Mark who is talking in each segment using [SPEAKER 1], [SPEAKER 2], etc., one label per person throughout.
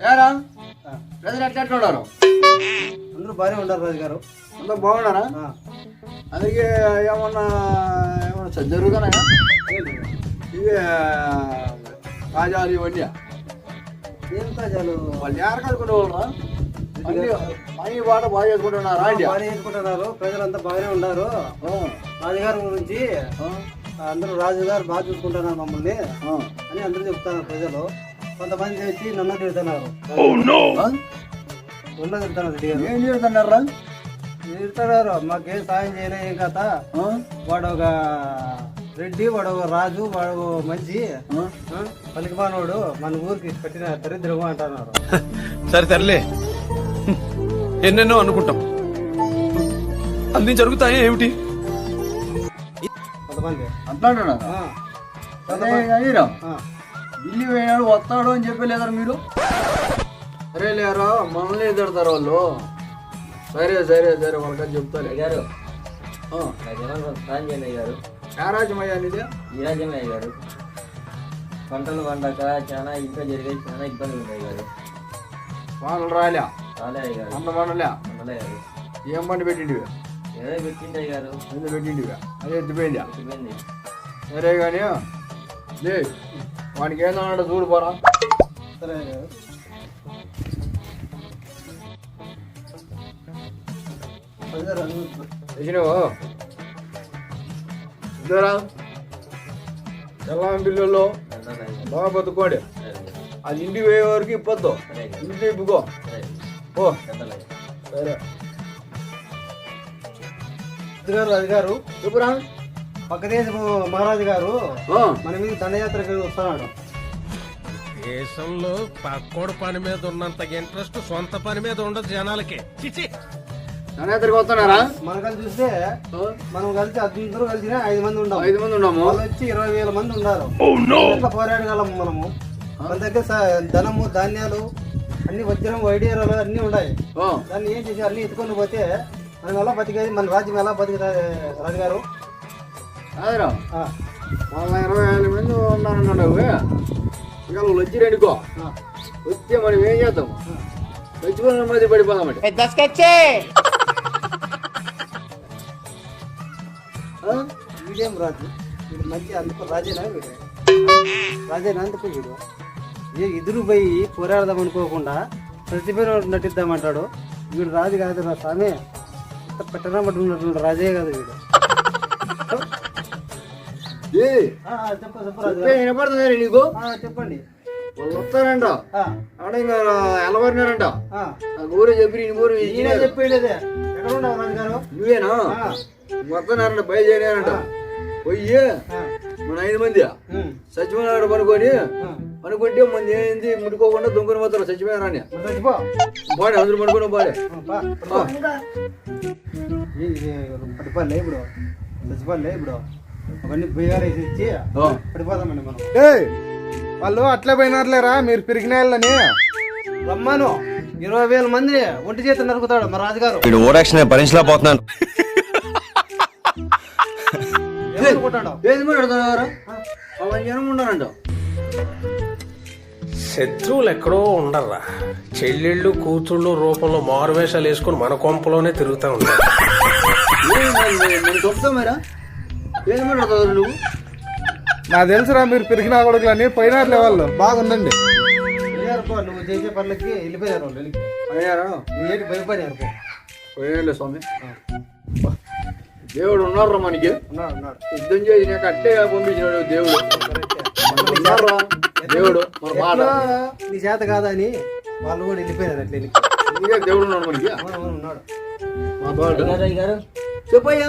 [SPEAKER 1] ఏరా? ప్రజలు ఎట్లా ఉన్నారు?
[SPEAKER 2] అందరూ బాగానే ఉన్నారు రాజు గారు.
[SPEAKER 1] అంతా బాగున్నారా? అందుకే ఏమన్నా ఏమన్నా
[SPEAKER 2] ఏంటి?
[SPEAKER 1] ఇవి కాజాలు ఇవన్నీ.
[SPEAKER 2] ఏం కాజాలు
[SPEAKER 1] వాళ్ళు ఎవరు కలుపుకునే వాళ్ళరా అన్ని పని బాట బాగా చేసుకుంటున్నారా
[SPEAKER 2] బాగానే చేసుకుంటున్నారు. ప్రజలంతా బాగానే ఉన్నారు. రాజుగారి గురించి అందరూ రాజుగారు బాగా చూసుకుంటున్నారు మమ్మల్ని. అని అందరూ చెప్తున్నారు ప్రజలు. కొంతమంది వచ్చి నన్ను తిడుతున్నారు.
[SPEAKER 1] ఆ?
[SPEAKER 2] ఉన్న తిడుతున్నారు
[SPEAKER 1] ఏం చేస్తున్నారా
[SPEAKER 2] తిడుతున్నారు? మాకేం సాయం చేయలే ఏం కథ? వాడు ఒక రెడ్డి వాడు ఒక రాజు వాడు ఒక మంచి పలికిమానోడు మన ఊరికి కట్టిన దరిద్రము అంటున్నారు.
[SPEAKER 3] సరే తరలే ఎన్నెన్నో అనుకుంటాం. అన్ని జరుగుతాయి ఏమిటి?
[SPEAKER 2] కొంతమంది. ఆ.
[SPEAKER 1] ఢిల్లీ పోయినాడు వస్తాడు అని చెప్పి లేదరా మీరు? సరే లేరా మనల్ని తిడతారు వాళ్ళు. సరే సరే సరే వాళ్ళకని చెప్తాలే.
[SPEAKER 4] గారు చేయండి గారు.
[SPEAKER 1] ఏ రాజ్యమయ్యా నీది
[SPEAKER 4] ఈరాజ్యమయ్య గారు. పంటలు పండక చాలా ఇంకా జరిగే చాలా ఇబ్బందులు ఉన్నాయి గారు.
[SPEAKER 1] వాళ్ళు రాలే.
[SPEAKER 4] రాలే గారు.
[SPEAKER 1] అన్న మనలే
[SPEAKER 4] పంటలే గారు.
[SPEAKER 1] ఏం పండి పెట్టిండివి
[SPEAKER 4] ఏదో పెట్టింటాయి గారు.
[SPEAKER 1] ఎందుకు పెట్టిండివి అది ఎత్తిపోయిందా?
[SPEAKER 4] చెప్పింది
[SPEAKER 1] సరే కానీ లే వానికి ఏందన్నాడు చూడు పోరా.
[SPEAKER 2] సరే
[SPEAKER 1] ఇద్దరా తెల్లం పిల్లల్లో బాగా బతుకోండి. అది ఇంటికి పోయే వరకు ఇప్పొద్దు. ఇంటికి ఇప్పుకో. ఓ సరే.
[SPEAKER 2] రాజుగారు రాజుగారు.
[SPEAKER 1] చెప్పురా
[SPEAKER 2] పక్క దేశము మహారాజు గారు మన మీద దండయాత్రకి వస్తున్నాడు.
[SPEAKER 5] దేశంలో పక్కోడు పని మీద ఉన్నంత ఇంట్రెస్ట్ సొంత పని మీద ఉండదు జనాలకి. చిచి.
[SPEAKER 1] ధనేతరికి వస్తున్నారా?
[SPEAKER 2] మన కలిసి చూస్తే మనం కలిసి అందరూ కలిసిన ఐదు మంది ఉన్నాం
[SPEAKER 1] ఐదు మంది ఉన్నాము
[SPEAKER 2] వాళ్ళు వచ్చి ఇరవై వేల మంది ఉన్నారు ఎట్లా పోరాడగలము మనము? మన దగ్గర ధనము ధాన్యాలు అన్ని వజ్రం వైడీరాలు అన్ని ఉన్నాయి. దాన్ని ఏం చేసి అన్ని ఎత్తుకొని పోతే మనం ఎలా బతికేది? మన రాజ్యం ఎలా బతుకుతుంది రాజుగారు?
[SPEAKER 1] అదేరా
[SPEAKER 2] ఆ,
[SPEAKER 1] మళ్ళీ ఇరవై ఐదు మంది ఉన్నారన్నాడు ఇక వాళ్ళు వచ్చి
[SPEAKER 2] ఆ,
[SPEAKER 1] వస్తే మనం ఏం చేద్దాం? తెచ్చుకున్న మధ్య పడిపోదామంటే ఆ?
[SPEAKER 2] వీడేం రాజు? వీడు మంచి అందుకు రాజేనా వీడు? రాజేనా అందుకు వీడు? ఏ ఎదురు పోయి పోరాడదాం అనుకోకుండా ప్రతిభ నటిద్దామంటాడు. వీడు రాజు కాదు రా స్వామి పెట్టనమ్మట్టున్నటువంటి రాజే కాదు వీడు.
[SPEAKER 1] వినపడుతుంది నీకు?
[SPEAKER 2] చెప్పండి.
[SPEAKER 1] వాళ్ళు వస్తారంట. ఇంకా ఊరే చెప్పి నీ ఊరు
[SPEAKER 2] ఎక్కడ గారు
[SPEAKER 1] నువ్వేనా? వస్తున్నారంట బయలుదేరారంట పోయి మన ఐదు మంది. సచివాలయం పనుకొని
[SPEAKER 2] ఆ.
[SPEAKER 1] పనుకుంటే మంది ఏంది ముట్టుకోకుండా దొంగని పోతారు సచివాలయాన్ని
[SPEAKER 2] మరి చచ్చిపో.
[SPEAKER 1] బాడే అందరూ పనుకుని బాడే
[SPEAKER 2] ఇప్పుడు. చచ్చిపోలే ఇప్పుడు. అవన్నీ బియ్యాలు వేసి ఇచ్చి పడిపోదామండి మనం.
[SPEAKER 6] వాళ్ళు అట్లే పోయినారులేరా? మీరు పిరిగినాళ్ళని
[SPEAKER 2] రమ్మాను. ఇరవై వేల మంది ఒంటి చేతి నరుకుతాడు మా రాజుగారు.
[SPEAKER 3] వీడు
[SPEAKER 2] ఏమనుకుంటాడు
[SPEAKER 1] పవన్ జనం ఉన్నారంట
[SPEAKER 5] శత్రువులు ఎక్కడో ఉండర్రా. చెల్లెళ్ళు కూతుళ్ళు రూపంలో మారువేషాలు వేసుకుని మన కొంపలోనే తిరుగుతూ ఉంటారు.
[SPEAKER 1] మరి? నువ్వు?
[SPEAKER 6] నాకు తెలుసురా మీరు పిరిగినా కొడుకులని పోయినారులే వాళ్ళు బాగుందండి.
[SPEAKER 2] నువ్వు చేసే పనులకి వెళ్ళిపోయారు వాళ్ళు
[SPEAKER 1] అయ్యారా
[SPEAKER 2] ఏంటి భయపడారు పో.
[SPEAKER 1] పోయేలే స్వామి. దేవుడు ఉన్నారా మనకి.
[SPEAKER 2] ఉన్నాడు ఉన్నాడు
[SPEAKER 1] యుద్ధం చేసి నాకు అట్టే పంపించినాడు దేవుడు. ఉన్నారా దేవుడు మన మాట
[SPEAKER 2] నీ చేత కాదని వాళ్ళు కూడా వెళ్ళిపోయారు అట్లా వెళ్ళి.
[SPEAKER 1] దేవుడు ఉన్నాడు మనకి.
[SPEAKER 2] ఉన్నాడు.
[SPEAKER 1] మా
[SPEAKER 4] గారు
[SPEAKER 1] చెప్పయ్యా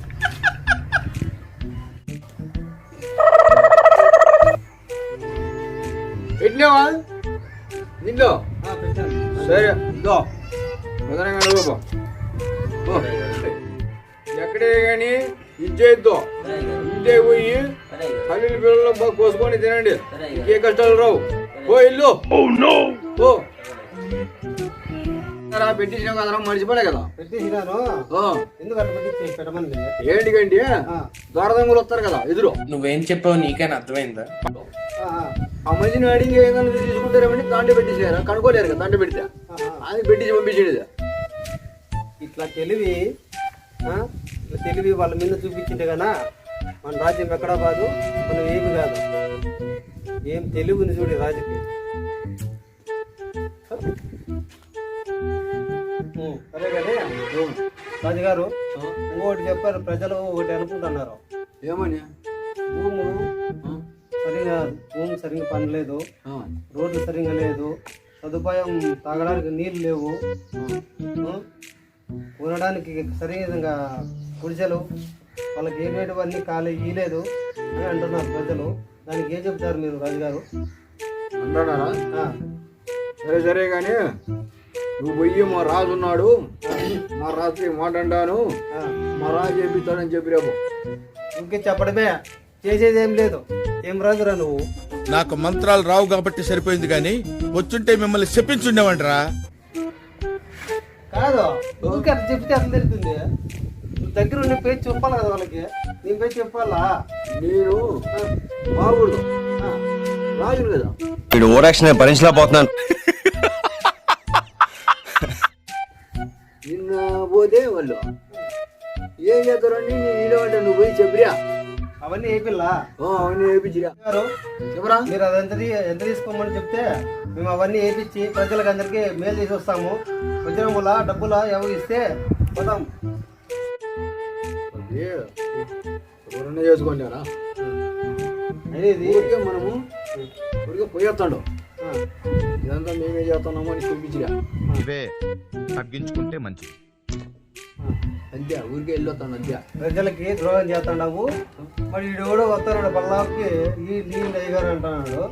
[SPEAKER 4] గారు
[SPEAKER 1] ఇంటే పోయి పిల్లలు బాగా కోసుకొని తినండి. ఇంకే కష్టాలు రావు. ఓ ఇల్లు. ఓ మర్చిపోలే కదా. దొరదంగులు వస్తారు ఎదురు.
[SPEAKER 5] నువ్వేం చెప్పావు నీకైనా అర్థమైందా?
[SPEAKER 2] ఆ,
[SPEAKER 1] మనిషిని అడిగి ఏదైనా తీసుకుంటారేమని దాంట్లో పెట్టేసారు కనుక్కోలేరు కదా దాంట్లో పెడితే. అది పెట్టించి పంపించేది.
[SPEAKER 2] ఇట్లా తెలివి తెలివి వాళ్ళ మీద చూపించింటే గనా మన రాజ్యం ఎక్కడా కాదు మనం ఏమి కాదు. ఏం తెలివిని చూడు ఈ రాజుకి. ఉం, సరే కానీ రాజుగారు ఇంకోటి చెప్పారు ప్రజలు ఒకటి అనుకుంటున్నారు.
[SPEAKER 1] ఏమని?
[SPEAKER 2] భూములు
[SPEAKER 1] ఆ?
[SPEAKER 2] సరిగా భూమి సరిగా పని లేదు
[SPEAKER 1] ఆ,
[SPEAKER 2] రోడ్లు సరిగా లేదు సదుపాయం తాగడానికి నీళ్ళు లేవు. ఆ? ఉండడానికి సరిగా గుడిసెలు వాళ్ళకి ఏమేటివన్నీ ఖాళీ ఇయ్యలేదు అని అంటున్నారు ప్రజలు. దానికి ఏం చెప్తారు మీరు రాజుగారు?
[SPEAKER 1] అంటున్నారా? సరే సరే కానీ నువ్వు పోయి మా రాజు ఉన్నాడు. మా రాజుకి ఈ మాట అంటాను.
[SPEAKER 2] ఆ.
[SPEAKER 1] మా రాజు చేపిస్తాడని చెప్పి రేపు.
[SPEAKER 2] ఊరికే చెప్పడమే. చేసేది ఏం లేదు. ఏం రాజురా నువ్వు?
[SPEAKER 7] నాకు మంత్రాలు రావు కాబట్టి సరిపోయింది కానీ వచ్చుంటే మిమ్మల్ని చెప్పించుండేవంటరా
[SPEAKER 2] కాదు ఊరికే అట్లా చెప్తే అట్లా తెలుస్తుంది. దగ్గర ఉండి పేరు చెప్పాలి కదా వాళ్ళకి. నీ పేరు చెప్పాలా?
[SPEAKER 1] నేను బాగుడు రాజును కదా.
[SPEAKER 3] వీడు ఓరాక్షన్ భరించలేకపోతున్నాను.
[SPEAKER 1] నిన్న పోతే వాళ్ళు ఏం చేస్తారని నేను అంటే నువ్వు పోయి చెప్పిరా.
[SPEAKER 2] అవన్నీ ఏ పిల్ల
[SPEAKER 1] ఓ, అవన్నీ వేయించిరా చెప్పరా
[SPEAKER 2] మీరు అదంతా తీ- ఎంత తీసుకోమని చెప్తే మేము అవన్నీ వేపించి ప్రజలకు అందరికీ మేలు చేసి వస్తాము వజ్రముల డబ్బుల ఎవరు ఇస్తే పోతాం.
[SPEAKER 1] అది ఎవరన్నా చేసుకుంటారా?
[SPEAKER 2] అనేది
[SPEAKER 1] ఊరికే మనము ఊరికే పోయేస్తాడు ఇదంతా మేమే చేస్తున్నాము అని చూపించిరా.
[SPEAKER 7] ఇవే తగ్గించుకుంటే మంచిది.
[SPEAKER 1] అంతే ఊరికే వెళ్ళొస్తాను అంతే.
[SPEAKER 2] ప్రజలకి ద్రోహం చేస్తున్నావు. మరి వీడు కూడా వస్తున్నాడు బల్లాకి ఈ నీళ్ళు అయ్యగారు అంటున్నాడు.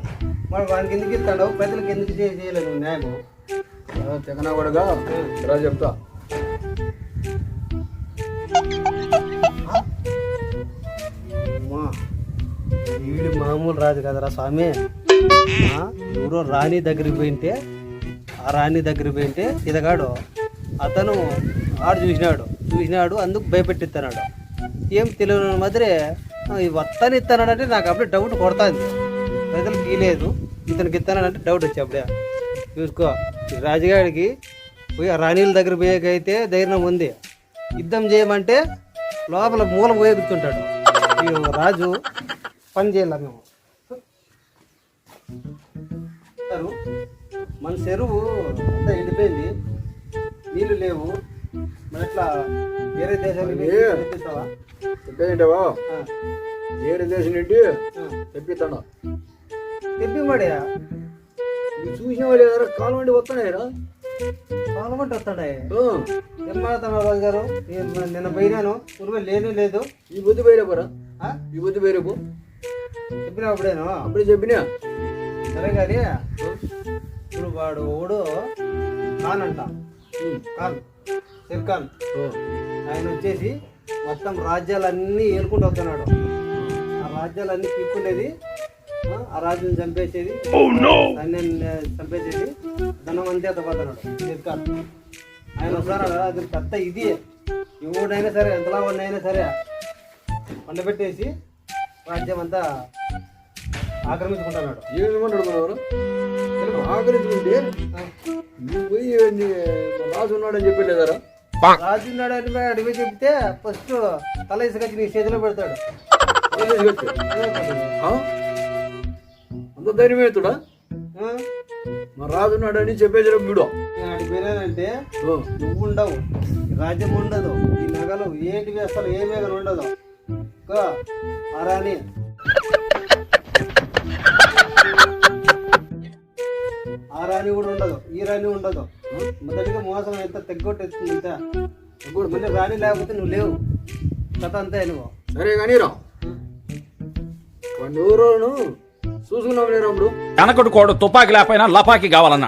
[SPEAKER 2] మరి వానికి ఎందుకు ఇస్తాడు? ప్రజలకు ఎందుకు చేయ- చేయలేదు న్యాయం?
[SPEAKER 1] తెగనా కూడా ఇలా చెప్తా.
[SPEAKER 2] వీడు మామూలు రాజు కదరా స్వామి. ఆ, ఎవరో రాణి దగ్గరికి పోయింటే ఆ రాణి దగ్గరికి పోయింటే ఇతగాడు అతను ఆడు చూసినాడు. వినాడు అందుకు భయపెట్టిస్తున్నాడు ఏం తెలియని మాదిరి ఈ వస్తాను ఇస్తానంటే నాకు అప్పుడే డౌట్ కొడుతుంది. ప్రజలకు ఇలేదు ఇతనికి ఇస్తానంటే డౌట్ వచ్చి అప్పుడే. చూసుకో రాజుగాడికి పోయి రాణీల రాణిల దగ్గర పోయేకైతే ధైర్యం ఉంది. యుద్ధం చేయమంటే లోపల మూల పోయి కూర్చుంటాడు ఈ రాజు పని చేయాల మేము? మన చెరువు అంతా ఎండిపోయింది నీళ్ళు లేవు. ఎట్లా? వేరే ఆ,
[SPEAKER 1] ఏడు దేశం నుండి
[SPEAKER 2] ఆ.
[SPEAKER 1] తెప్పిస్తాడు
[SPEAKER 2] తెప్పి మడియా
[SPEAKER 1] నువ్వు చూసిన వాళ్ళు ఏదో కాలం నుండి వస్తున్నాయిరా
[SPEAKER 2] పాలమంట వస్తాడే
[SPEAKER 1] ఆ,
[SPEAKER 2] ఏం రాజు గారు? నిన్న పోయినాను. ఉరువే లేనే లేదు.
[SPEAKER 1] ఈ బుద్ధి
[SPEAKER 2] ఆ?
[SPEAKER 1] ఈ బుద్ధి బయరేపు
[SPEAKER 2] చెప్పినా అప్పుడేను?
[SPEAKER 1] అప్పుడే చెప్పినా.
[SPEAKER 2] సరే కానీ ఇప్పుడు వాడు ఓడు ఖాన్ అంట ఖాన్ షేర్ ఖాన్
[SPEAKER 1] ఓ,
[SPEAKER 2] ఆయన వచ్చేసి మొత్తం రాజ్యాలన్నీ ఏలుకుంటూ వస్తున్నాడు. ఆ రాజ్యాలన్నీ తీసుకునేది ఆ, ఆ రాజ్యం చంపేసేది సైన్యాన్ని చంపేసేది ధనం అంతే పోతున్నాడు షేర్ ఖాన్ ఆయన వస్తాడు అది పెద్ద ఇది. ఎవడైనా సరే ఎంతలా అయినా సరే పండబెట్టేసి రాజ్యం అంతా ఆక్రమించుకుంటున్నాడు
[SPEAKER 1] ఏమనుకున్నారు ఆకరించుకుంటే నువ్వు పోయి రాజు ఉన్నాడని చెప్పలేదారా
[SPEAKER 2] రాజు ఉన్నాడు అని అడిగి చెప్తే ఫస్ట్ తల ఇసుకొచ్చి నీ చేతిలో పెడతాడు?
[SPEAKER 1] అంత ధైర్యం అవుతుడా
[SPEAKER 2] ఆ?
[SPEAKER 1] మా రాజు ఉన్నాడని చెప్పేసి వీడు?
[SPEAKER 2] నేను అడిగి పోయినానంటే
[SPEAKER 1] ఓ,
[SPEAKER 2] నువ్వు ఉండవు. రాజ్యం ఉండదు. ఈ నగలు ఏంటివి అసలు ఏ మేఘలు ఉండదు. ఇంకా రాణి కూడా ఉండదు. ఈ రాణి ఉండదు. మొదటిగా మోసం ఎంత తెగ్గొట్టేస్తుంది ఇంత? మళ్ళీ రాణి లేకపోతే నువ్వు లేవు. కథ అంతే నువ్వు
[SPEAKER 1] సరే కానీ రా. కొన్ని ఊరోను చూసుకున్నాం లేరా అప్పుడు
[SPEAKER 8] వెనకడు కోడు తుపాకి లేకపోయినా లపాకి కావాలన్నా.